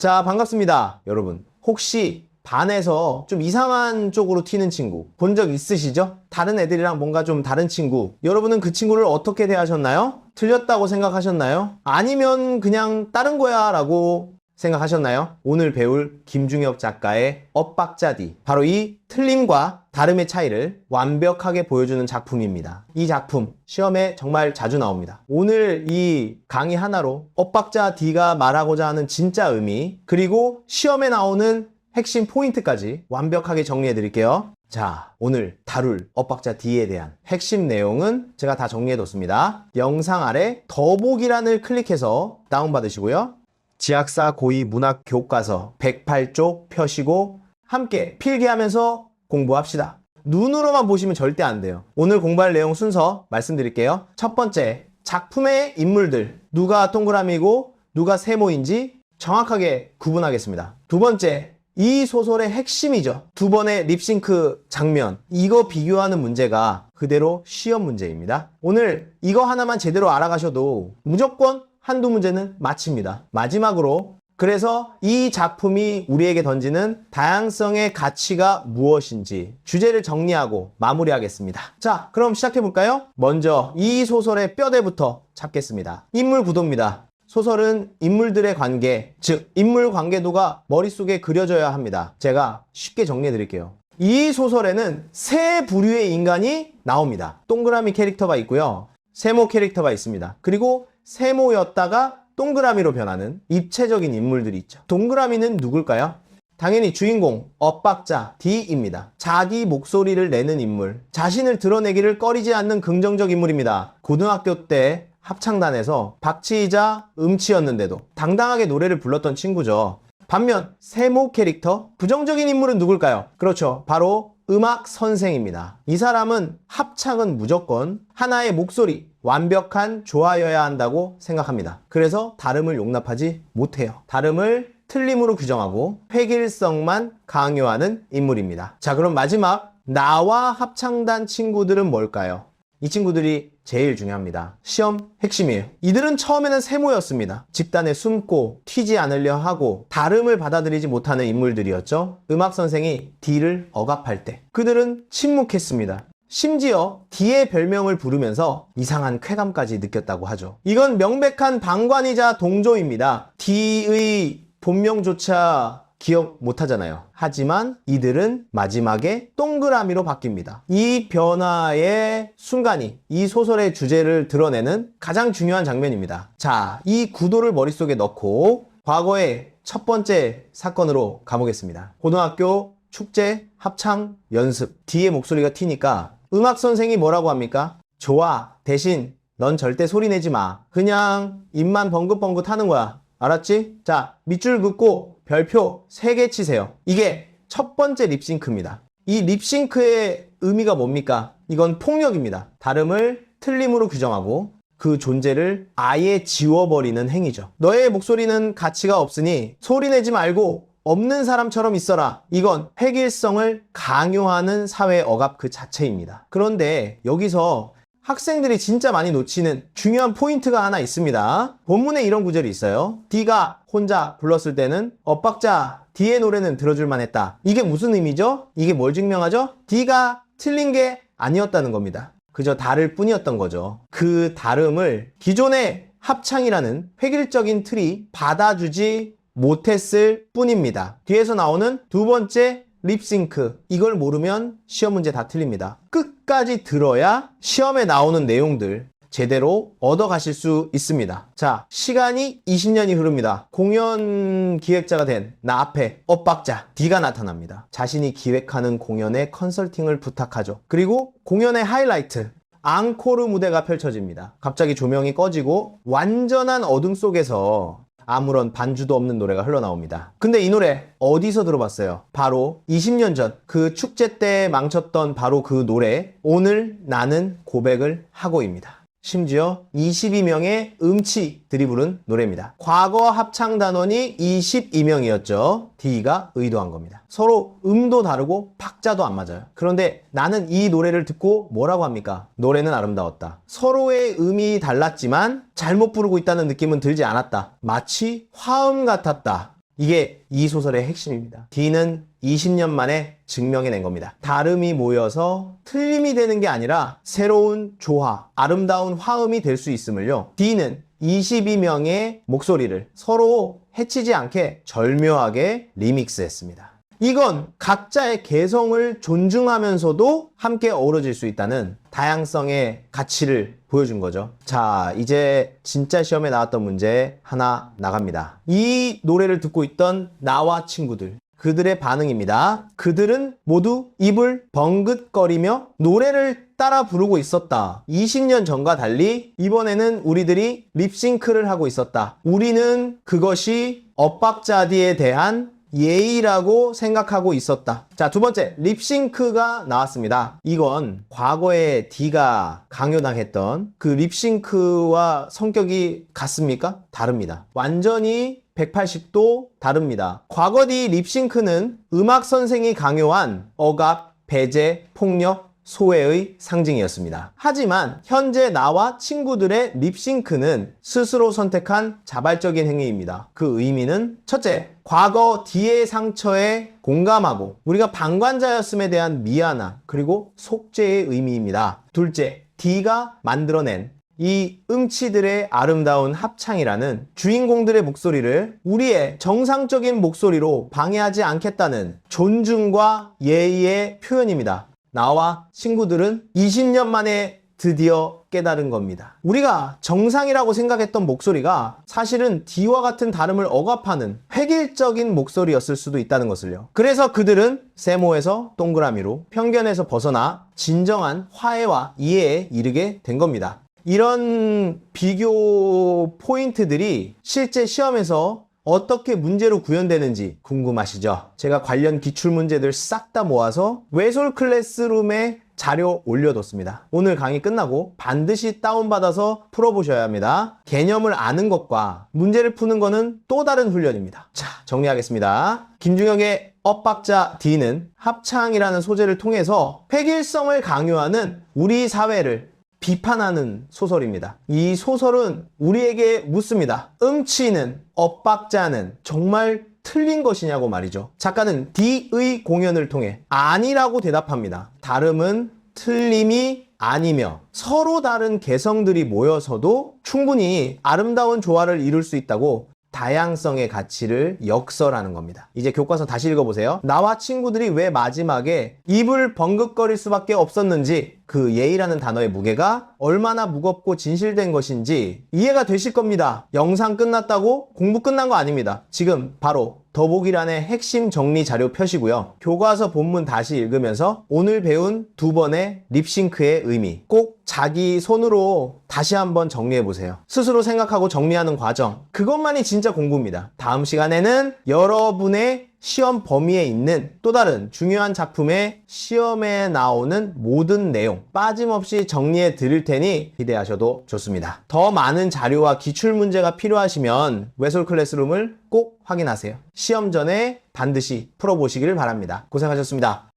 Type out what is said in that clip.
자, 반갑습니다. 여러분. 혹시 반에서 좀 이상한 쪽으로 튀는 친구 본 적 있으시죠? 다른 애들이랑 뭔가 좀 다른 친구. 여러분은 그 친구를 어떻게 대하셨나요? 틀렸다고 생각하셨나요? 아니면 그냥 다른 거야 라고 생각하셨나요? 오늘 배울 김중혁 작가의 엇박자디. 바로 이 틀림과 다름의 차이를 완벽하게 보여주는 작품입니다. 이 작품, 시험에 정말 자주 나옵니다. 오늘 이 강의 하나로 엇박자 D가 말하고자 하는 진짜 의미, 그리고 시험에 나오는 핵심 포인트까지 완벽하게 정리해 드릴게요. 자, 오늘 다룰 엇박자 D에 대한 핵심 내용은 제가 다 정리해 뒀습니다. 영상 아래 더보기란을 클릭해서 다운받으시고요. 지학사 고위 문학 교과서 108쪽 펴시고 함께 필기하면서 공부합시다. 눈으로만 보시면 절대 안 돼요. 오늘 공부할 내용 순서 말씀드릴게요. 첫 번째, 작품의 인물들. 누가 동그라미고 누가 세모인지 정확하게 구분하겠습니다. 두 번째, 이 소설의 핵심이죠. 두 번의 립싱크 장면. 이거 비교하는 문제가 그대로 시험 문제입니다. 오늘 이거 하나만 제대로 알아가셔도 무조건 한두 문제는 맞춥니다. 마지막으로 그래서 이 작품이 우리에게 던지는 다양성의 가치가 무엇인지 주제를 정리하고 마무리하겠습니다. 자, 그럼 시작해 볼까요? 먼저 이 소설의 뼈대부터 잡겠습니다. 인물 구도입니다. 소설은 인물들의 관계, 즉 인물 관계도가 머릿속에 그려져야 합니다. 제가 쉽게 정리해 드릴게요. 이 소설에는 세 부류의 인간이 나옵니다. 동그라미 캐릭터가 있고요. 세모 캐릭터가 있습니다. 그리고 세모였다가 동그라미로 변하는 입체적인 인물들이 있죠. 동그라미는 누굴까요? 당연히 주인공, 엇박자, D입니다. 자기 목소리를 내는 인물, 자신을 드러내기를 꺼리지 않는 긍정적 인물입니다. 고등학교 때 합창단에서 박치이자 음치였는데도 당당하게 노래를 불렀던 친구죠. 반면 세모 캐릭터, 부정적인 인물은 누굴까요? 그렇죠. 바로 음악 선생입니다. 이 사람은 합창은 무조건 하나의 목소리, 완벽한 조화여야 한다고 생각합니다. 그래서 다름을 용납하지 못해요. 다름을 틀림으로 규정하고 획일성만 강요하는 인물입니다. 자, 그럼 마지막 나와 합창단 친구들은 뭘까요? 이 친구들이 제일 중요합니다. 시험 핵심이에요. 이들은 처음에는 세모였습니다. 집단에 숨고 튀지 않으려 하고 다름을 받아들이지 못하는 인물들이었죠. 음악 선생이 D를 억압할 때 그들은 침묵했습니다. 심지어 D의 별명을 부르면서 이상한 쾌감까지 느꼈다고 하죠. 이건 명백한 방관이자 동조입니다. D의 본명조차 기억 못 하잖아요. 하지만 이들은 마지막에 동그라미로 바뀝니다. 이 변화의 순간이 이 소설의 주제를 드러내는 가장 중요한 장면입니다. 자, 이 구도를 머릿속에 넣고 과거의 첫 번째 사건으로 가보겠습니다. 고등학교 축제 합창 연습 뒤에 목소리가 튀니까 음악 선생이 뭐라고 합니까? 좋아. 대신 넌 절대 소리 내지 마. 그냥 입만 벙긋벙긋 하는 거야. 알았지? 자, 밑줄 긋고 별표 3개 치세요. 이게 첫 번째 립싱크입니다. 이 립싱크의 의미가 뭡니까? 이건 폭력입니다. 다름을 틀림으로 규정하고 그 존재를 아예 지워버리는 행위죠. 너의 목소리는 가치가 없으니 소리 내지 말고 없는 사람처럼 있어라. 이건 획일성을 강요하는 사회 억압 그 자체입니다. 그런데 여기서 학생들이 진짜 많이 놓치는 중요한 포인트가 하나 있습니다. 본문에 이런 구절이 있어요. D가 혼자 불렀을 때는 엇박자 D의 노래는 들어줄만 했다. 이게 무슨 의미죠? 이게 뭘 증명하죠? D가 틀린 게 아니었다는 겁니다. 그저 다를 뿐이었던 거죠. 그 다름을 기존의 합창이라는 획일적인 틀이 받아주지 못했을 뿐입니다. 뒤에서 나오는 두 번째 립싱크. 이걸 모르면 시험 문제 다 틀립니다. 끝까지 들어야 시험에 나오는 내용들 제대로 얻어 가실 수 있습니다. 자, 시간이 20년이 흐릅니다. 공연 기획자가 된 나 앞에 엇박자 D가 나타납니다. 자신이 기획하는 공연의 컨설팅을 부탁하죠. 그리고 공연의 하이라이트 앙코르 무대가 펼쳐집니다. 갑자기 조명이 꺼지고 완전한 어둠 속에서 아무런 반주도 없는 노래가 흘러나옵니다. 근데 이 노래 어디서 들어봤어요? 바로 20년 전 그 축제 때 망쳤던 바로 그 노래 오늘 나는 고백을 하고입니다. 심지어 22명의 음치 들이 부른 노래입니다. 과거 합창 단원이 22명이었죠. D가 의도한 겁니다. 서로 음도 다르고 박자도 안 맞아요. 그런데 나는 이 노래를 듣고 뭐라고 합니까? 노래는 아름다웠다. 서로의 음이 달랐지만 잘못 부르고 있다는 느낌은 들지 않았다. 마치 화음 같았다. 이게 이 소설의 핵심입니다. D는 20년 만에 증명해낸 겁니다. 다름이 모여서 틀림이 되는 게 아니라 새로운 조화, 아름다운 화음이 될 수 있음을요. D는 22명의 목소리를 서로 해치지 않게 절묘하게 리믹스했습니다. 이건 각자의 개성을 존중하면서도 함께 어우러질 수 있다는 다양성의 가치를 보여준 거죠. 자, 이제 진짜 시험에 나왔던 문제 하나 나갑니다. 이 노래를 듣고 있던 나와 친구들. 그들의 반응입니다. 그들은 모두 입을 벙긋거리며 노래를 따라 부르고 있었다. 20년 전과 달리 이번에는 우리들이 립싱크를 하고 있었다. 우리는 그것이 엇박자디에 대한 예의라고 생각하고 있었다. 자, 두 번째, 립싱크가 나왔습니다. 이건 과거에 D가 강요당했던 그 립싱크와 성격이 같습니까? 다릅니다. 완전히 180도 다릅니다. 과거 D 립싱크는 음악 선생이 강요한 억압, 배제, 폭력, 소외의 상징이었습니다. 하지만 현재 나와 친구들의 립싱크는 스스로 선택한 자발적인 행위입니다. 그 의미는 첫째, 과거 D의 상처에 공감하고 우리가 방관자였음에 대한 미안함 그리고 속죄의 의미입니다. 둘째, D가 만들어낸 이 음치들의 아름다운 합창이라는 주인공들의 목소리를 우리의 정상적인 목소리로 방해하지 않겠다는 존중과 예의의 표현입니다. 나와 친구들은 20년 만에 드디어 깨달은 겁니다. 우리가 정상이라고 생각했던 목소리가 사실은 D와 같은 다름을 억압하는 획일적인 목소리였을 수도 있다는 것을요. 그래서 그들은 세모에서 동그라미로 편견에서 벗어나 진정한 화해와 이해에 이르게 된 겁니다. 이런 비교 포인트들이 실제 시험에서 어떻게 문제로 구현되는지 궁금하시죠? 제가 관련 기출 문제들 싹 다 모아서 외솔 클래스룸에 자료 올려뒀습니다. 오늘 강의 끝나고 반드시 다운받아서 풀어보셔야 합니다. 개념을 아는 것과 문제를 푸는 것은 또 다른 훈련입니다. 자, 정리하겠습니다. 김중혁의 엇박자 D는 합창이라는 소재를 통해서 획일성을 강요하는 우리 사회를 비판하는 소설입니다. 이 소설은 우리에게 묻습니다. 음치는, 엇박자는 정말 틀린 것이냐고 말이죠. 작가는 D의 공연을 통해 아니라고 대답합니다. 다름은 틀림이 아니며 서로 다른 개성들이 모여서도 충분히 아름다운 조화를 이룰 수 있다고 다양성의 가치를 역설하는 겁니다. 이제 교과서 다시 읽어보세요. 나와 친구들이 왜 마지막에 입을 벙긋거릴 수밖에 없었는지 그 예의라는 단어의 무게가 얼마나 무겁고 진실된 것인지 이해가 되실 겁니다. 영상 끝났다고 공부 끝난 거 아닙니다. 지금 바로 더보기란의 핵심 정리 자료 펴시고요. 교과서 본문 다시 읽으면서 오늘 배운 두 번의 립싱크의 의미 꼭 자기 손으로 다시 한번 정리해 보세요. 스스로 생각하고 정리하는 과정. 그것만이 진짜 공부입니다. 다음 시간에는 여러분의 시험 범위에 있는 또 다른 중요한 작품의 시험에 나오는 모든 내용 빠짐없이 정리해 드릴 테니 기대하셔도 좋습니다. 더 많은 자료와 기출 문제가 필요하시면 외솔 클래스룸을 꼭 확인하세요. 시험 전에 반드시 풀어보시기를 바랍니다. 고생하셨습니다.